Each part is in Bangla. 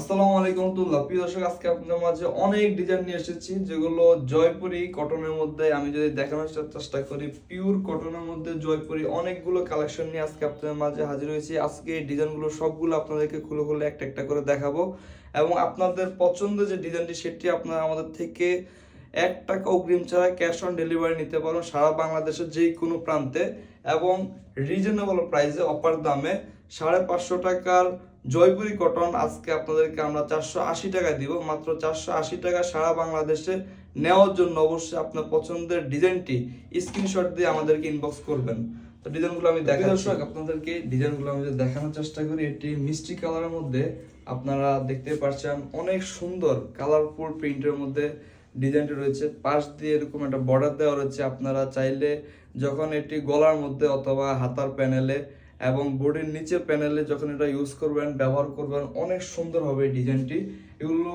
আসসালামু আলাইকুম তুল্লাহ প্রিয় দর্শক, আজকে আপনাদের মাঝে অনেক ডিজাইন নিয়ে এসেছি, যেগুলো জয়পুরি কটনের মধ্যে আমি যদি দেখানোর চেষ্টা করি পিওর কটনের মধ্যে জয়পুরি অনেকগুলো কালেকশন নিয়ে আজকে আপনাদের মাঝে হাজির হয়েছি। আজকে এই ডিজাইনগুলো সবগুলো আপনাদেরকে খুলে খুলে একটা একটা করে দেখাবো এবং আপনাদের পছন্দের যে ডিজাইনটি সেটি আপনারা আমাদের থেকে এক টাকা অগ্রিম ছাড়া ক্যাশ অন ডেলিভারি নিতে পারেন সারা বাংলাদেশের যে কোনো প্রান্তে এবং রিজনেবল প্রাইসে অফার দামে সাড়ে পাঁচশো টাকার জয়পুরি কটন আজকে আপনাদেরকে আমরা চারশো আশি টাকা দিব। মাত্র চারশো আশি টাকা সারা বাংলাদেশে নেওয়ার জন্য অবশ্যই আপনার পছন্দের ডিজাইনটি স্ক্রিনশট দিয়ে আমাদেরকে ইনবক্স করবেন। তো ডিজাইনগুলো আমি দেখা দর্শক আপনাদেরকে ডিজাইনগুলো আমি দেখানোর চেষ্টা করি এটি মিষ্টি কালারের মধ্যে আপনারা দেখতে পাচ্ছেন অনেক সুন্দর কালারফুল প্রিন্টের মধ্যে ডিজাইনটি রয়েছে। পাশ দিয়ে এরকম একটা বর্ডার দেওয়া রয়েছে। আপনারা চাইলে যখন এটি গলার মধ্যে অথবা হাতার প্যানেলে এবং বোর্ডের নিচে প্যানেলে যখন এটা ইউজ করবেন, ব্যবহার করবেন, অনেক সুন্দর হবে এই ডিজাইনটি। এগুলো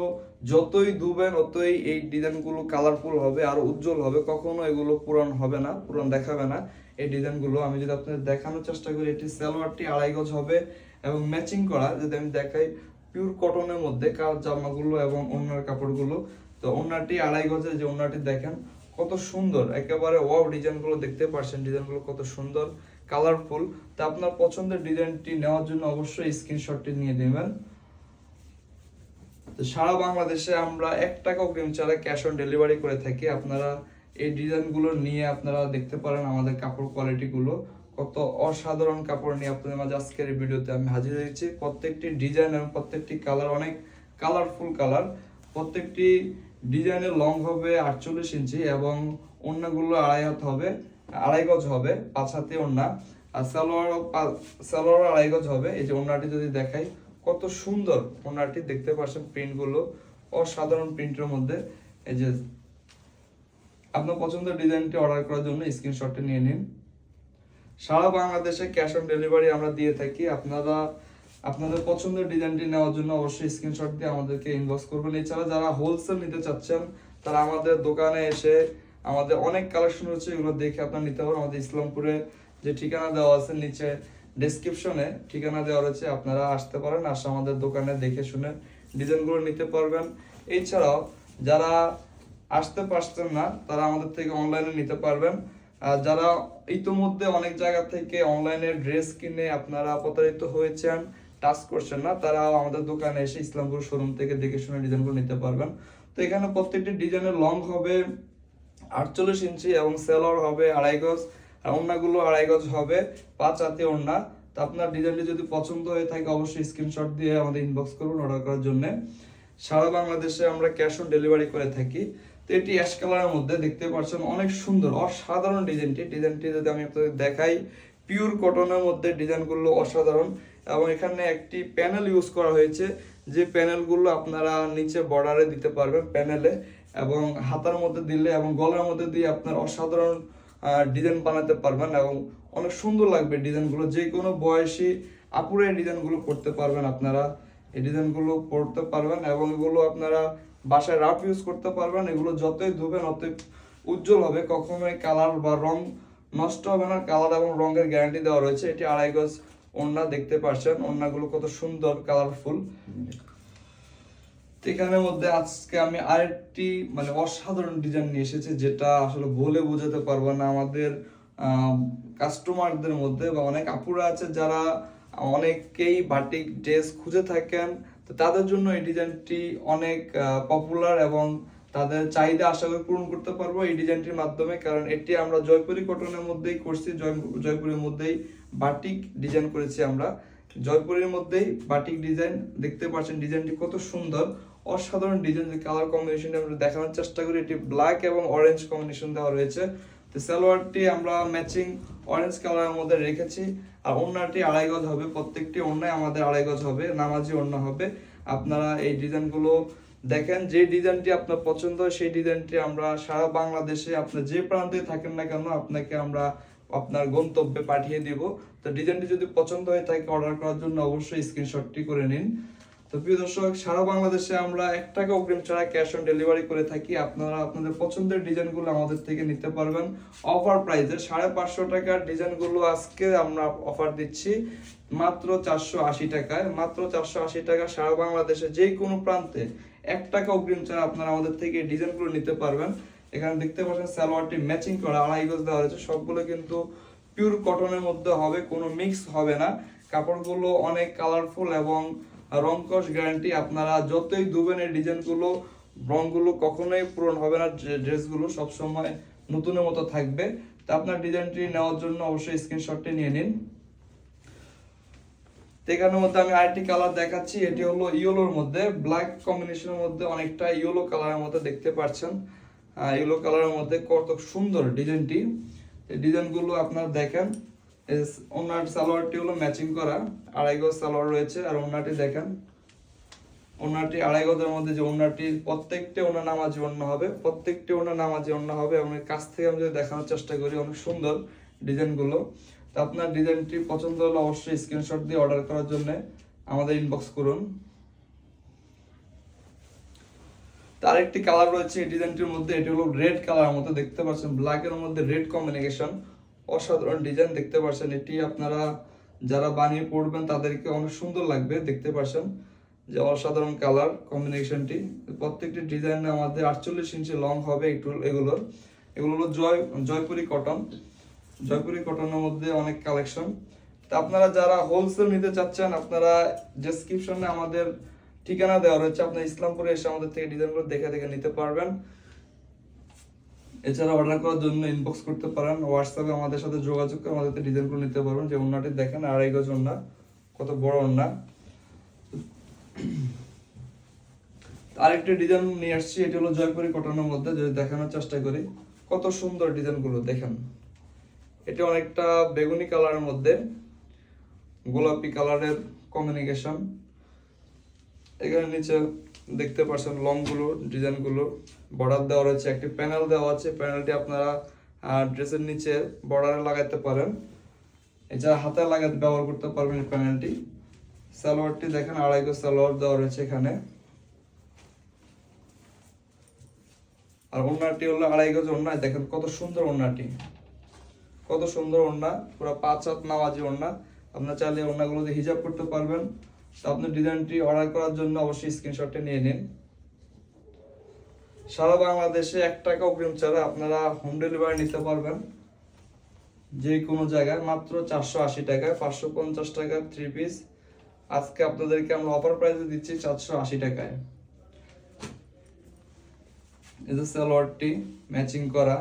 যতই ধুবেন ততই এই ডিজাইনগুলো কালারফুল হবে, আর উজ্জ্বল হবে। কখনো এগুলো পুরান হবে না, পুরান দেখাবে না। এই ডিজাইনগুলো আমি যদি আপনাদের দেখানোর চেষ্টা করি, এটি সালোয়ারটি আড়াই গজ হবে এবং ম্যাচিং করা। যদি আমি দেখাই পিওর কটনের মধ্যে কার জামাগুলো এবং অন্যার কাপড়গুলো। তো ওনাটি আড়াই গজে, যে ওনাটি দেখেন, কত সুন্দর। একেবারে ওয়াও ডিজাইনগুলো দেখতে পারছেন ডিজাইনগুলো কত সুন্দর। কালারফুল তা আপনার পছন্দের ডিজাইনটি নেওয়ার জন্য অবশ্যই স্ক্রিনশটটি নিয়ে নেবেন। তো সারা বাংলাদেশে আমরা এক টাকা অগ্রিম ছাড়া ক্যাশ অন ডেলিভারি করে থাকি। আপনারা এই ডিজাইনগুলো নিয়ে আপনারা দেখতে পারেন আমাদের কাপড় কোয়ালিটিগুলো কত অসাধারণ কাপড় নিয়ে আপনাদের মাঝে আজকের এই ভিডিওতে আমি হাজির হয়েছি। প্রত্যেকটি ডিজাইন এবং প্রত্যেকটি কালার অনেক কালারফুল কালার প্রত্যেকটি ডিজাইনের লং হবে আটচল্লিশ ইঞ্চি এবং অন্যগুলো আড়াই হাত হবে। আড়াই গজ হবে, পাঁচ হাতে ওড়না। আর সালোয়ার সালোয়ার আড়াই গজ হবে। এই যে ওড়নাটি যদি দেখাই, কত সুন্দর ওড়নাটি দেখতে পাচ্ছেন প্রিন্টগুলো। অসাধারণ প্রিন্টের মধ্যে। এই যে আপনার পছন্দের ডিজাইনটি অর্ডার করার জন্য স্ক্রিনশটটি নিয়ে নিন। সারা বাংলাদেশে ক্যাশ অন ডেলিভারি আমরা দিয়ে থাকি। আপনারা, আপনাদের পছন্দের ডিজাইনটি নেওয়ার জন্য অবশ্যই স্ক্রিনশট দিয়ে আমাদেরকে ইনবক্স করবেন। এছাড়া যারা হোলসেল নিতে চাচ্ছেন, তারা আমাদের দোকানে এসে আমাদের অনেক কালেকশন রয়েছে, এগুলো দেখে আপনারা নিতে পারেন আমাদের ইসলামপুরে যে ঠিকানা দেওয়া আছে, নিচে ডেসক্রিপশনে ঠিকানা দেওয়া রয়েছে, আপনারা আসতে পারেন, আসে আমাদের দোকানে দেখে শুনে ডিজাইনগুলো নিতে পারবেন। এছাড়াও যারা আসতে পারছেন না, তারা আমাদের থেকে অনলাইনে নিতে পারবেন। আর যারা ইতোমধ্যে অনেক জায়গা থেকে অনলাইনে ড্রেস কিনে আপনারা প্রতারিত হয়েছেন টাচ করছেন না, তারাও আমাদের দোকানে এসে ইসলামপুর শোরুম থেকে দেখে শুনে ডিজাইনগুলো নিতে পারবেন। তো এখানে প্রত্যেকটি ডিজাইনের লং হবে আটচল্লিশ ইঞ্চি এবং সেলর হবে আড়াই গজ আর ওড়নাগুলো আড়াই গজ হবে, পাঁচ হাতে ওড়না। তো আপনার ডিজাইনটি যদি পছন্দ হয়ে থাকে, অবশ্যই স্ক্রিনশট দিয়ে আমাদের ইনবক্স করুন অর্ডার করার জন্য। সারা বাংলাদেশে আমরা ক্যাশ অন ডেলিভারি করে থাকি। তো এটি অ্যাশ কালারের মধ্যে, দেখতে পাচ্ছেন অনেক সুন্দর, অসাধারণ ডিজাইনটি। ডিজাইনটি যদি আমি আপনাদের দেখাই পিওর কটনের মধ্যে ডিজাইনগুলো অসাধারণ এবং এখানে একটি প্যানেল ইউজ করা হয়েছে। যে প্যানেলগুলো আপনারা নিচে বর্ডারে দিতে পারবেন প্যানেলে এবং হাতার মধ্যে দিলে এবং গলার মধ্যে দিয়ে আপনার অসাধারণ ডিজাইন বানাতে পারবেন এবং অনেক সুন্দর লাগবে ডিজাইনগুলো যে কোনো বয়সী আপুরে এই ডিজাইনগুলো করতে পারবেন আপনারা। এই ডিজাইনগুলো পড়তে পারবেন এবং এগুলো আপনারা বাসায় রাফ ইউজ করতে পারবেন। এগুলো যতই ধুবেন অতই উজ্জ্বল হবে। কখনোই কালার বা রং নষ্ট হবে না। কালার এবং রঙের গ্যারান্টি দেওয়া রয়েছে। এটি আড়াই গজ ওড়না দেখতে পাচ্ছেন। ওড়নাগুলো কত সুন্দর কালারফুল এখানের মধ্যে আজকে আমি আরেকটি মানে অসাধারণ ডিজাইন নিয়ে এসেছি, যেটা আসলে বলে বোঝাতে পারব না আমাদের কাস্টমারদের মধ্যে বা অনেক আপুরা আছে যারা অনেকেই বাটিক ড্রেস খুঁজে থাকেন, তো তাদের জন্য এই ডিজাইনটি অনেক পপুলার এবং তাদের চাহিদা আশা করি পূরণ করতে পারব এই ডিজাইনটির মাধ্যমে, কারণ এটি আমরা জয়পুরি কটনের মধ্যেই করছি, জয়, জয়পুরের মধ্যেই বাটিক ডিজাইন করেছি আমরা। জয়পুরের মধ্যেই বাটিক ডিজাইন দেখতে পাচ্ছেন ডিজাইনটি কত সুন্দর। অসাধারণ ডিজাইন যে কালার কম্বিনেশন আমরা দেখানোর চেষ্টা করি, এটি ব্ল্যাক এবং অরেঞ্জ কম্বিনেশন দেওয়া রয়েছে। তো সালোয়ারটি আমরা ম্যাচিং অরেঞ্জ কালারের মধ্যে রেখেছি, আর ওড়নাটি আড়াই গজ হবে, প্রত্যেকটি ওড়নায় আমাদের আড়াই গজ হবে, নামাজি ওড়না হবে। আপনারা এই ডিজাইনগুলো দেখেন, যে ডিজাইনটি আপনার পছন্দ হয়, সেই ডিজাইনটি আমরা সারা বাংলাদেশে, আপনি যে প্রান্তে থাকেন না কেন, আপনাকে আমরা আপনার গন্তব্যে পাঠিয়ে দিব। তো ডিজাইনটি যদি পছন্দ হয়ে থাকে অর্ডার করার জন্য অবশ্যই স্ক্রিনশটটি করে নিন। তো প্রিয় দর্শক, সারা বাংলাদেশে আমরা এক টাকা অগ্রিম ছাড়া ক্যাশ অন ডেলিভারি করে থাকি। আপনারা আপনাদের পছন্দের ডিজাইনগুলো আমাদের থেকে নিতে পারবেন। অফার প্রাইসে সাড়ে পাঁচশো টাকার ডিজাইনগুলো আজকে আমরা অফার দিচ্ছি মাত্র চারশো আশি টাকায়। মাত্র চারশো আশি টাকা সারা বাংলাদেশে যে কোনো প্রান্তে এক টাকা অগ্রিম ছাড়া আপনারা আমাদের থেকে ডিজাইনগুলো নিতে পারবেন। এখানে দেখতে পাচ্ছেন সালোয়ারটি ম্যাচিং করা, আড়াই গজ দেওয়া হয়েছে সবগুলো কিন্তু পিওর কটনের মধ্যে হবে, কোনো মিক্স হবে না। কাপড়গুলো অনেক কালারফুল এবং রংকশ গ্যারান্টি আপনারা যতই ধুবেন এই ডিজাইনগুলো রংগুলো কখনোই পূরণ হবে না, ড্রে- ড্রেসগুলো সবসময় নতুনের মতো থাকবে। তা আপনার ডিজাইনটি নেওয়ার জন্য অবশ্যই স্ক্রিনশটটি নিয়ে নিন। এখানের মধ্যে আমি আরেকটি কালার দেখাচ্ছি, এটি হলো ইয়েলোর মধ্যে। ব্ল্যাক কম্বিনেশনের মধ্যে অনেকটা ইয়েলো কালারের মধ্যে দেখতে পাচ্ছেন ইয়েলো কালারের মধ্যে কত সুন্দর ডিজাইনটি ডিজাইনগুলো আপনারা দেখেন। ওনার সালোয়ারটি হলো ম্যাচিং করা, আড়াই গজ সালোয়ার রয়েছে, আর ওনাটি দেখেন। ওনাটি আড়াই গজের মধ্যে যে ওনাটি প্রত্যেকটি ওনার নামাজি অন্য হবে, প্রত্যেকটি ওনার নামাজি অন্য হবে, এবং কাছ থেকে আমি যদি দেখানোর চেষ্টা করি, অনেক সুন্দর ডিজাইনগুলো। তো আপনার ডিজাইনটি পছন্দ হলে অবশ্যই স্ক্রিনশট দিয়ে অর্ডার করার জন্য আমাদের ইনবক্স করুন। তার একটি কালার রয়েছে এই ডিজাইনটির মধ্যে, এটি হলো রেড কালার মতো, দেখতে পাচ্ছেন ব্ল্যাকের মধ্যে রেড কম্বিনেশন অসাধারণ ডিজাইন দেখতে পাচ্ছেন এটি আপনারা যারা বানিয়ে পড়বেন, তাদেরকে অনেক সুন্দর লাগবে দেখতে পাচ্ছেন যে অসাধারণ কালার কম্বিনেশনটি প্রত্যেকটি ডিজাইনে আমাদের আটচল্লিশ ইঞ্চি লং হবে একটু এগুলোর। এগুলো হলো জয়, জয়পুরি কটন জয়পুরি কটনের মধ্যে অনেক কালেকশন তা আপনারা যারা হোলসেল নিতে চাচ্ছেন, আপনারা ডেসক্রিপশনে আমাদের ঠিকানা দেওয়া রয়েছে। আপনার ইসলামপুরে এসে আমাদের থেকে ডিজাইনগুলো দেখে দেখে নিতে পারবেন। এছাড়া অর্ডার করার জন্য ইনবক্স করতে পারেন। হোয়াটসঅ্যাপে আমাদের সাথে যোগাযোগ করে আমাদের ডিজাইনগুলো নিতে পারবেন। যে ওন্নাটি দেখেন, আড়াই গজ ওন্না কত বড় ওন্না আরেকটা ডিজাইন নিয়ে আসছি, এটি হলো জয়পুরি কটনের মধ্যে, যদি দেখানোর চেষ্টা করি। কত সুন্দর ডিজাইনগুলো, দেখেন। এটা অনেকটা বেগুনি কালারের মধ্যে, গোলাপি কালারের কমিউনিকেশন এখানে নিচে দেখতে পাচ্ছেন লংগুলো ডিজাইনগুলো বর্ডার দেওয়া রয়েছে, একটি প্যানেল দেওয়া আছে। প্যানেলটি আপনারা ড্রেসের নিচে বর্ডারে লাগাতে পারেন। এছাড়া হাতে লাগাতে ব্যবহার করতে পারবেন প্যানেলটি। সালোয়ারটি দেখেন, আড়াই গজ সালোয়ার দেওয়া রয়েছে এখানে। আর ওড়নাটি হলো আড়াই গজ ওড়না। দেখেন কত সুন্দর ওড়নাটি। কত সুন্দর ওড়না। পুরো পাঁচ হাত নামাজি ওড়না। আপনার চাইলে ওড়নাগুলো দিয়ে হিজাব করতে পারবেন। তো আপনি ডিজাইনটি অর্ডার করার জন্য অবশ্যই স্ক্রিনশটটা নিয়ে নিন। সারা বাংলাদেশে এক টাকা অগ্রিম ছাড়া আপনারা হোম ডেলিভারি নিতে পারবেন যে কোনো জায়গায়, মাত্র চারশো আশি টাকায়, পাঁচশো পঞ্চাশ টাকার থ্রি পিস আজকে আপনাদেরকে আমরা অফার প্রাইসে দিচ্ছি চারশো আশি টাকায়। এই যে সালোয়ারটি ম্যাচিং করা।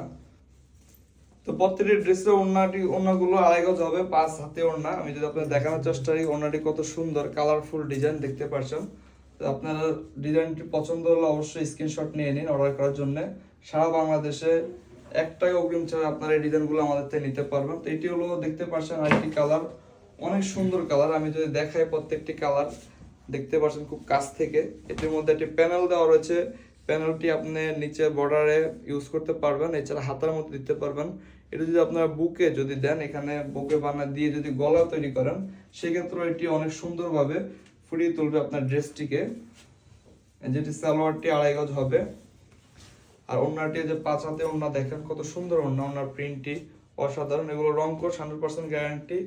তো প্রত্যেকটি ড্রেসের ওড়নাটি, ওড়নাগুলো আড়াই গজ হবে, পাঁচ হাতে ওড়না। আমি যদি আপনাদের দেখানোর চেষ্টা করি, ওড়নাটি কত সুন্দর কালারফুল ডিজাইন দেখতে পাচ্ছেন তো আপনারা ডিজাইনটি পছন্দ হলে অবশ্যই স্ক্রিনশট নিয়ে নিন অর্ডার করার জন্য। সারা বাংলাদেশে এক টাকা অগ্রিম ছাড়া আপনারা এই ডিজাইনগুলো আমাদের থেকে নিতে পারবেন। তো এটি হলো দেখতে পাচ্ছেন আরেকটি কালার অনেক সুন্দর কালার আমি যদি দেখাই প্রত্যেকটি কালার দেখতে পাচ্ছেন খুব কাছ থেকে। এটির মধ্যে একটি প্যানেল দেওয়া রয়েছে। প্যানেলটি আপনি নিচে বর্ডারে ইউজ করতে পারবেন, এছাড়া হাতার মধ্যে দিতে পারবেন। এটা যদি আপনারা বুকে যদি দেন, এখানে বুকে বানা দিয়ে যদি গলা তৈরি করেন সেক্ষেত্রে এটি অনেক সুন্দরভাবে ফুটিয়ে তুলবে আপনার ড্রেসটিকে। যেটি সালোয়ারটি আড়াই গজ হবে। আর ওড়নাটি যে পাঁচ হাতে ওড়না, দেখেন কত সুন্দর ওড়না ওনার প্রিন্টটি অসাধারণ। এগুলো রং কোর্স হান্ড্রেড পার্সেন্ট গ্যারান্টি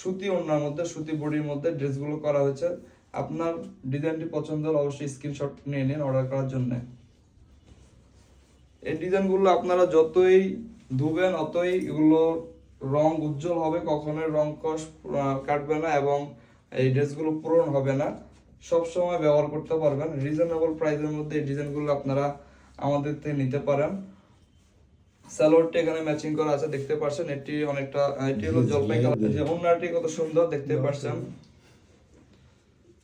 সুতি ওড়নার মধ্যে, সুতি বডির মধ্যে ড্রেসগুলো করা হয়েছে। আপনার ডিজাইনটি পছন্দ হলে অবশ্যই স্ক্রিনশট নিয়ে নিন অর্ডার করার জন্য। এই ডিজাইনগুলো আপনারা যতই ধুবেন অতই এগুলো রং উজ্জ্বল হবে কখনোই রং কষ কাটবে না এবং এই ড্রেসগুলো পূরণ হবে না। সব সময় ব্যবহার করতে পারবেন। রিজনেবল প্রাইসের মধ্যে এই ডিজাইনগুলো আপনারা আমাদের থেকে নিতে পারেন। সালোয়ারটি এখানে ম্যাচিং করা আছে দেখতে পাচ্ছেন এটি অনেকটা এটি হলো জলপাই কালার। যে ওনারটি কত সুন্দর দেখতে পাচ্ছেন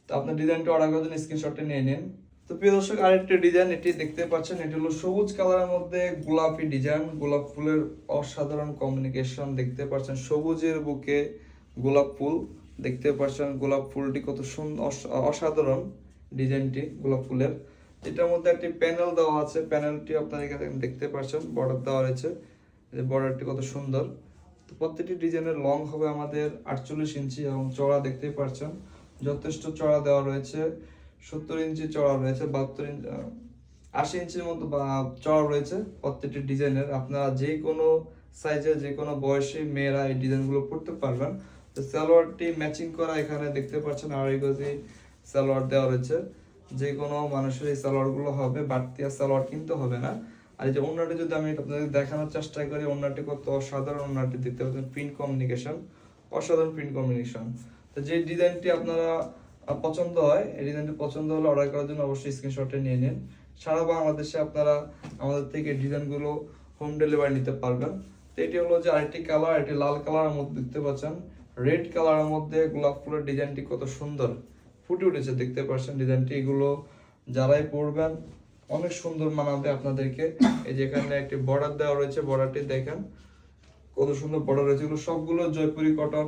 তো আপনার ডিজাইনটি অর্ডার করার জন্য স্ক্রিনশটটা নিয়ে নিন। তো প্রিয় দর্শক, আরেকটি ডিজাইন এটি দেখতে পাচ্ছেন, এটি হলো সবুজ কালারের মধ্যে গোলাপি ডিজাইন গোলাপ ফুলের অসাধারণ কমিউনিকেশন দেখতে পাচ্ছেন। সবুজের বুকে গোলাপ ফুল দেখতে পাচ্ছেন। গোলাপ ফুলটি কত সুন্দর অসাধারণ ডিজাইনটি গোলাপ ফুলের। এটার মধ্যে একটি প্যানেল দেওয়া আছে। প্যানেলটি আপনারা এখানে দেখতে পাচ্ছেন বর্ডার দেওয়া রয়েছে। বর্ডারটি কত সুন্দর। তো প্রত্যেকটি ডিজাইনের লং হবে আমাদের আটচল্লিশ ইঞ্চি এবং চড়া দেখতেই পাচ্ছেন। যথেষ্ট চড়া দেওয়া রয়েছে। সত্তর ইঞ্চি চড়া রয়েছে, বাহাত্তর ইঞ্চি আশি ইঞ্চির মতো চড়া রয়েছে প্রত্যেকটি ডিজাইনের। আপনারা যে কোনো সাইজের যে কোনো বয়সী মেয়েরা এই ডিজাইনগুলো পড়তে পারবেন। তো সালোয়ারটি ম্যাচিং করা এখানে দেখতে পাচ্ছেন, আড়াই গজি সালোয়ার দেওয়া রয়েছে। যে কোনো মানুষের এই সালোয়ারগুলো হবে, বাড়তি আর সালোয়ার কিনতে হবে না। আর এই যে অন্যটি যদি আমি আপনাদের দেখানোর চেষ্টা করি অন্যটি কত অসাধারণ অন্যটি দেখতে পাচ্ছেন প্রিন্ট কমিউনিকেশন অসাধারণ প্রিন্ট কমিউনিকেশন তো যে ডিজাইনটি আপনারা পছন্দ হয় এই ডিজাইনটি পছন্দ হলে অর্ডার করার জন্য অবশ্যই স্ক্রিনশটে নিয়ে নিন। সারা বাংলাদেশে আপনারা আমাদের থেকে ডিজাইনগুলো হোম ডেলিভারি নিতে পারবেন। তো এটি হলো যে আরেকটি কালার এটি লাল কালারের মধ্যে দেখতে পাচ্ছেন। রেড কালারের মধ্যে গোলাপ ফুলের ডিজাইনটি কত সুন্দর। ফুটে উঠেছে, দেখতে পাচ্ছেন ডিজাইনটি। এগুলো যারাই পরবেন, অনেক সুন্দর মানাবে আপনাদেরকে। এই যে এখানে একটি বর্ডার দেওয়া রয়েছে বর্ডারটি দেখেন। কত সুন্দর বর্ডার রয়েছে। এগুলো সবগুলো জয়পুরি কটন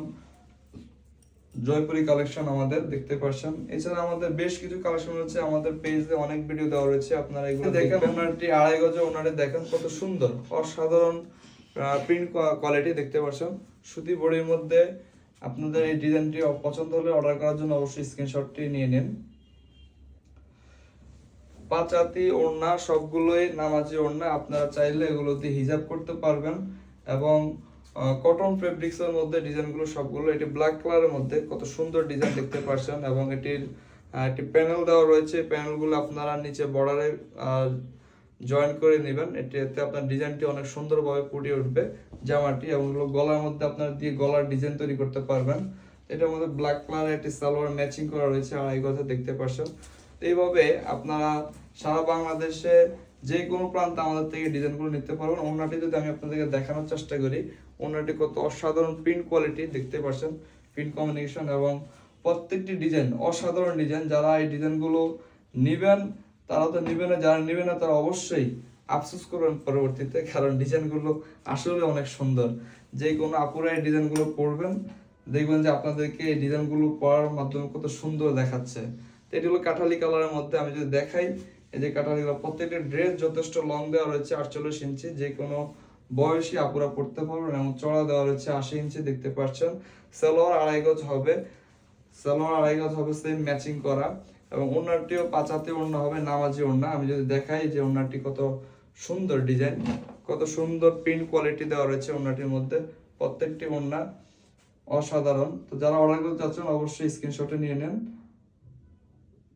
জয়পুরি কালেকশন আমাদের দেখতে পাচ্ছেন এছাড়া আমাদের বেশ কিছু কালেকশন রয়েছে। আমাদের পেজে অনেক ভিডিও দেওয়া রয়েছে। আপনারা এগুলো দেখেন। ওনারটি আড়াই গজে ওনারে দেখেন কত সুন্দর। অসাধারণ প্রিন্ট কোয়ালিটি দেখতে পাচ্ছেন সুতি বড়ির মধ্যে আপনাদের এই ডিজাইনটি পছন্দ হলে অর্ডার করার জন্য অবশ্যই স্ক্রিনশটটি নিয়ে নিন। পাঁচাতি ওড়না সবগুলোই নামাজি ওড়না। আপনারা চাইলে এগুলো দিয়ে হিজাব করতে পারবেন। এবং কটন ফেব্রিক্স এর মধ্যে ডিজাইনগুলো সবগুলো, এটি ব্ল্যাক কালারের মধ্যে, কত সুন্দর ডিজাইন দেখতে পাচ্ছেন এবং এটির একটি প্যানেল দেওয়া রয়েছে প্যানেলগুলো আপনারা নিচে বর্ডারে জয়েন করে নেবেন, এটি, এতে আপনার ডিজাইনটি অনেক সুন্দরভাবে ফুটে উঠবে, জামাটি এবং গলার মধ্যে আপনার দিয়ে গলার ডিজাইন তৈরি করতে পারবেন। এটার মধ্যে ব্ল্যাক কালারের একটি সালোয়ার ম্যাচিং করা রয়েছে, আর এই গজে দেখতে পাচ্ছেন এইভাবে আপনারা সারা বাংলাদেশে যে কোনো প্রান্ত আমাদের থেকে ডিজাইনগুলো নিতে পারবেন। ওনাটি যদি আমি আপনাদেরকে দেখানোর চেষ্টা করি, ওনাটি কত অসাধারণ প্রিন্ট কোয়ালিটি দেখতে পাচ্ছেন? প্রিন্ট কম্বিনেশন এবং প্রত্যেকটি ডিজাইন অসাধারণ ডিজাইন যারা এই ডিজাইনগুলো নেবেন, তারা তো নেবে না, যারা নেবে না, তারা অবশ্যই আফসোস করবেন পরবর্তীতে, কারণ ডিজাইনগুলো আসলে অনেক সুন্দর। যে কোনো আপুরা এই ডিজাইনগুলো পরবেন দেখবেন যে আপনাদেরকে এই ডিজাইনগুলো পড়ার মাধ্যমে কত সুন্দর দেখাচ্ছে। তো এটি হলো কাঠালি কালারের মধ্যে আমি যদি দেখাই এই যে কালার প্রত্যেকটা ড্রেস যথেষ্ট লং দেওয়া রয়েছে, আটচল্লিশ ইঞ্চি, যে কোনো বয়সী আপুরা পড়তে পারবেন এবং চড়া দেওয়া রয়েছে আশি ইঞ্চি, দেখতে পাচ্ছেন। সালোয়ার আড়াই গজ হবে। সালোয়ার আড়াই গজ হবে সেম ম্যাচিং করা। এবং ওনারটিও পাঁচাতে অন্য হবে, নামাজি ওড়না। আমি যদি দেখাই যে ওনারটি কত সুন্দর ডিজাইন, কত সুন্দর প্রিন্ট কোয়ালিটি দেওয়া রয়েছে ওনাটির মধ্যে, প্রত্যেকটি ওড়না অসাধারণ। তো যারা অর্ডার করতে চাচ্ছেন অবশ্যই স্ক্রিনশটে নিয়ে নেন।